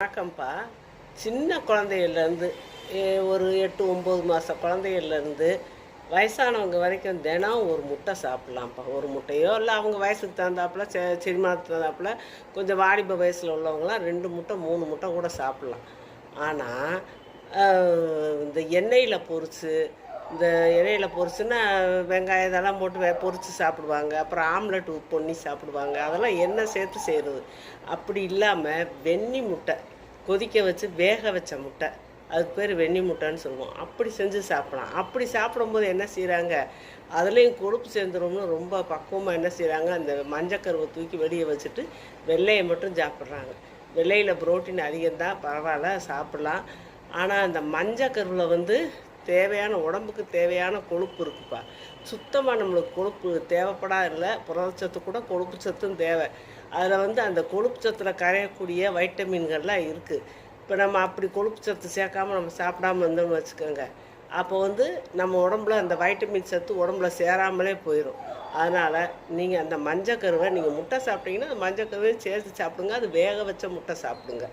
வணக்கம்ப்பா. சின்ன குழந்தையிலேருந்து ஒரு எட்டு ஒம்பது மாத குழந்தையிலேருந்து வயசானவங்க வரைக்கும் தினம் ஒரு முட்டை சாப்பிட்லாம்ப்பா. ஒரு முட்டையோ இல்லை அவங்க வயசுக்கு தகுந்தாப்புல செ செரிமானத்துக்கு தகுந்தாப்புல கொஞ்சம் வாலிப வயசில் உள்ளவங்களாம் ரெண்டு முட்டை மூணு முட்டை கூட சாப்பிட்லாம். ஆனால் இந்த எண்ணெயில் பொரித்து இந்த இலையில் பொரிச்சுன்னா வெங்காயம் இதெல்லாம் போட்டு பொரித்து சாப்பிடுவாங்க. அப்புறம் ஆம்லெட் பொண்ணி சாப்பிடுவாங்க. அதெல்லாம் எண்ணெய் சேர்த்து செய்கிறது அப்படி இல்லாமல் வெண்ணி முட்டை கொதிக்க வச்சு வேக வச்ச முட்டை. அதுக்கு பேர் வெண்ணி முட்டைன்னு சொல்லுவோம். அப்படி செஞ்சு சாப்பிடலாம். அப்படி சாப்பிடும்போது என்ன செய்கிறாங்க அதுலேயும் கொழுப்பு சேர்ந்துரும்னு ரொம்ப பக்குவமாக என்ன செய்கிறாங்க அந்த மஞ்சக்கருவை தூக்கி வெளியே வச்சுட்டு வெள்ளையை மட்டும் சாப்பிட்றாங்க. வெள்ளையில் புரோட்டீன் அதிகம்தான். பரவாயில்ல சாப்பிட்லாம். ஆனால் அந்த மஞ்சக்கருவில் வந்து தேவையான உடம்புக்கு தேவையான கொழுப்பு இருக்குப்பா. சுத்தமாக நம்மளுக்கு கொழுப்பு தேவைப்படா இல்லை புரதச்சத்து கூட கொழுப்பு சத்தும் தேவை. அதில் வந்து அந்த கொழுப்பு சத்தில் கரையக்கூடிய வைட்டமின்கள்லாம் இருக்குது இப்போ நம்ம அப்படி கொழுப்பு சத்து சேர்க்காம நம்ம சாப்பிடாம இருந்தோம்னு வச்சுக்கோங்க. அப்போ வந்து நம்ம உடம்புல அந்த வைட்டமின் சத்து உடம்புல சேராமலே போயிடும் அதனால் நீங்கள் அந்த மஞ்சக்கருவை நீங்கள் முட்டை சாப்பிட்டீங்கன்னா அந்த மஞ்சக்கருவையும் சேர்த்து சாப்பிடுங்க. அது வேக வச்ச முட்டை சாப்பிடுங்க.